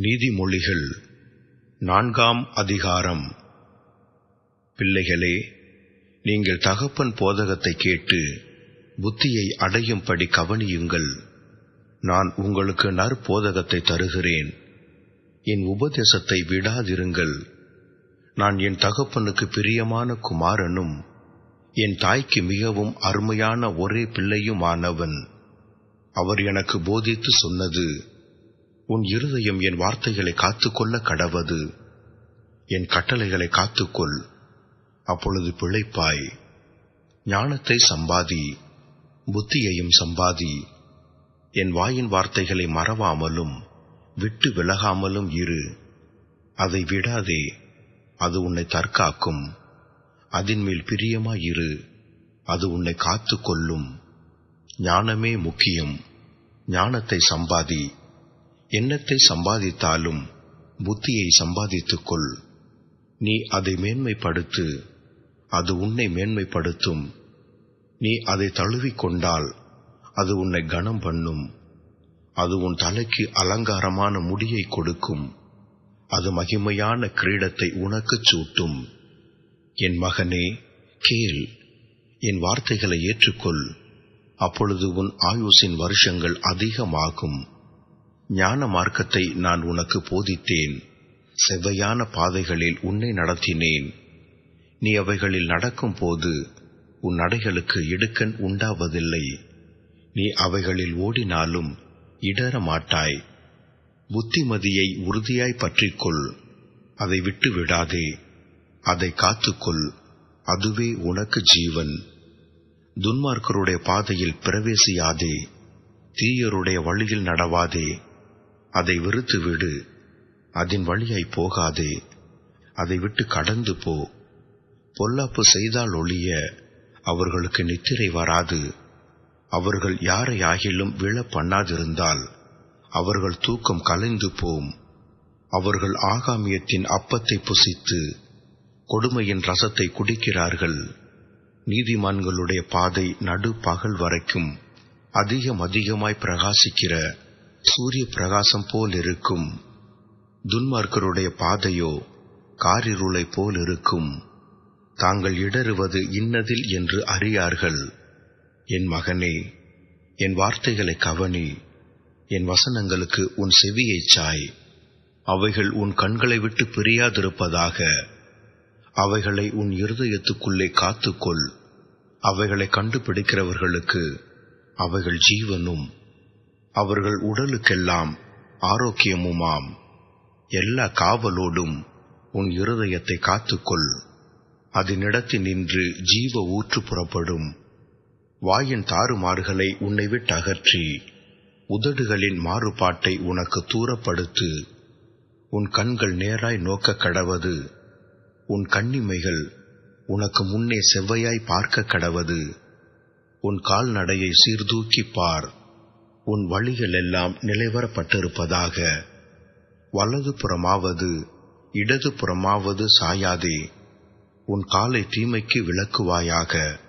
நீதிமொழிகள். நான்காம் அதிகாரம். பிள்ளைகளே நீங்கள் தகப்பன் போதகத்தை கேட்டு புத்தியை அடையும்படி கவனியுங்கள். நான் உங்களுக்கு நற்போதகத்தை தருகிறேன். என் உபதேசத்தை விடாதிருங்கள். நான் என் தகப்பனுக்கு பிரியமான குமாரனும் என் தாய்க்கு மிகவும் அருமையான ஒரே பிள்ளையுமானவன். அவர் எனக்கு போதித்து சொன்னது உன் இருதயம் என் வார்த்தைகளை காத்துக்கொள்ள கடவது. என் கட்டளைகளை காத்துக்கொள். அப்பொழுது பிழைப்பாய். ஞானத்தை சம்பாதி. புத்தியையும் சம்பாதி. என் வாயின் வார்த்தைகளை மறவாமலும் விட்டு விலகாமலும் இரு. அதை விடாதே அது உன்னை தற்காக்கும். அதின் மேல் பிரியமாயிரு அது உன்னை காத்துக்கொள்ளும். ஞானமே முக்கியம். ஞானத்தை சம்பாதி. எண்ணத்தை சம்பாதித்தாலும் புத்தியை சம்பாதித்துக் கொள் நீ அதை மேன்மைப்படுத்து அது உன்னை மேன்மைப்படுத்தும். நீ அதை தழுவிக்கொண்டால் அது உன்னை கனம் பண்ணும். அது உன் தலைக்கு அலங்காரமான முடியை கொடுக்கும். அது மகிமையான கிரீடத்தை உனக்குச் சூட்டும். என் மகனே கேள் என் வார்த்தைகளை ஏற்றுக்கொள். அப்பொழுது உன் ஆயுசின் வருஷங்கள் அதிகமாகும். ஞான மார்க்கத்தை நான் உனக்கு போதித்தேன். செவ்வையான பாதைகளில் உன்னை நடத்தினேன். நீ அவைகளில் நடக்கும் போது உன் நடைகளுக்கு இடுக்கண் உண்டாவதில்லை. நீ அவைகளில் ஓடினாலும் இடர மாட்டாய். புத்திமதியை உறுதியாய் பற்றிக்கொள். அதை விட்டு விடாதே அதை காத்துக்கொள். அதுவே உனக்கு ஜீவன். துன்மார்க்கருடைய பாதையில் பிரவேசியாதே. தீயருடைய வழியில் நடவாதே. அதை வெறுத்து விடு. அதன் வழியாய் போகாதே. அதை விட்டு கடந்து போ. பொல்லாப்பு செய்தால் ஒழிய அவர்களுக்கு நித்திரை வராது. அவர்கள் யாரை ஆகிலும் விழ பண்ணாதிருந்தால் அவர்கள் தூக்கம் கலைந்து போம். அவர்கள் ஆகாமியத்தின் அப்பத்தை புசித்து கொடுமையின் ரசத்தை குடிக்கிறார்கள். நீதிமான்களுடைய பாதை நடு பகல் வரைக்கும் அதிகம் அதிகமாய் பிரகாசிக்கிற சூரிய பிரகாசம் போல் இருக்கும். துன்மார்க்கருடைய பாதையோ காரிருளை போல் இருக்கும். தாங்கள் இடறுவது இன்னதில் என்று அறியார்கள். என் மகனே என் வார்த்தைகளை கவனி. என் வசனங்களுக்கு உன் செவியைச் சாய். அவைகள் உன் கண்களை விட்டு பிரியாதிருப்பதாக. அவைகளை உன் இருதயத்துக்குள்ளே காத்துக்கொள். அவைகளை கண்டுபிடிக்கிறவர்களுக்கு அவைகள் ஜீவனும். அவர்கள் உடலுக்கெல்லாம் ஆரோக்கியமுமாம். எல்லா காவலோடும் உன் இருதயத்தை காத்துக்கொள். அதனிடத்தில் நின்று ஜீவ ஊற்று புறப்படும். வாயின் தாறுமாறுகளை உன்னை விட்டு அகற்றி உதடுகளின் மாறுபாட்டை உனக்கு தூரப்படுத்து. உன் கண்கள் நேராய் நோக்க கடவது. உன் கண்ணிமைகள் உனக்கு முன்னே செவ்வையாய் பார்க்க கடவது. உன் கால்நடையை சீர்தூக்கி பார். உன் வழிகள் எல்லாம் நிலைவரப்பட்டிருப்பதாக. வலது புறமாவது இடது புறமாவது சாயாதே. உன் காலை தீமைக்கு விளக்குவாயாக.